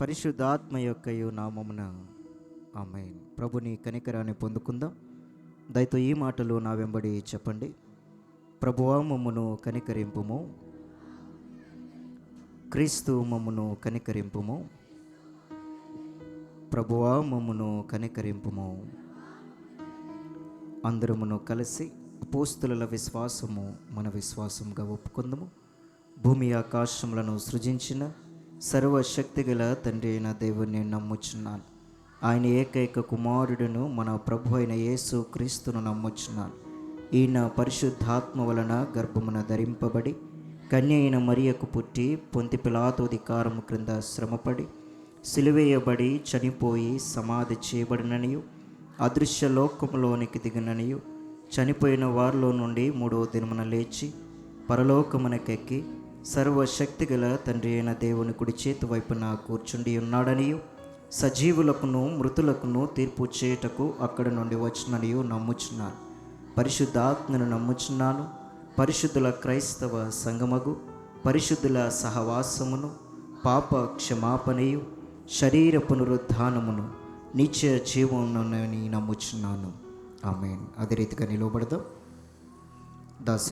పరిశుద్ధాత్మ యొక్క నామమున. ఆమె ప్రభుని కనికరాన్ని పొందుకుందాం. దయతో ఈ మాటలు నా వెంబడి చెప్పండి. ప్రభువా మమ్మను కనికరింపుము. క్రీస్తు మమ్మను కనికరింపుము. ప్రభువా మమ్మను కనికరింపుము. అందరమును కలిసి పోస్తుల విశ్వాసము మన విశ్వాసంగా ఒప్పుకుందాము. భూమి ఆకాశములను సృజించిన సర్వశక్తి గల తండ్రి అయిన దేవుణ్ణి నమ్ముచున్నాను. ఆయన ఏకైక కుమారుడును మన ప్రభు అయిన యేసు క్రీస్తును నమ్ముచున్నాను. ఈయన పరిశుద్ధాత్మ వలన గర్భమున ధరింపబడి కన్య అయిన మరియకు పుట్టి పొంతి పిలాతోధికారము క్రింద శ్రమపడి సిలువేయబడి చనిపోయి సమాధి చేయబడిననియు అదృశ్య లోకములోనికి దిగిననియు చనిపోయిన వారిలో నుండి మూడవ దినమున లేచి పరలోకమునకెక్కి సర్వశక్తి గల తండ్రి అయిన దేవుని కుడి చేతి వైపున కూర్చుండి ఉన్నాడనియు. సజీవులకును మృతులకును తీర్పు చేయుటకు అక్కడ నుండి వచ్చిననియు నమ్ముచున్నాను. పరిశుద్ధాత్మను నమ్ముచున్నాను. పరిశుద్ధుల క్రైస్తవ సంగమగు పరిశుద్ధుల సహవాసమును పాప క్షమాపణయు శరీర పునరుద్ధానమును నిత్య జీవమునని నమ్ముచున్నాను. ఆమె అదే రీతిగా నిలవబడదాం. దాస్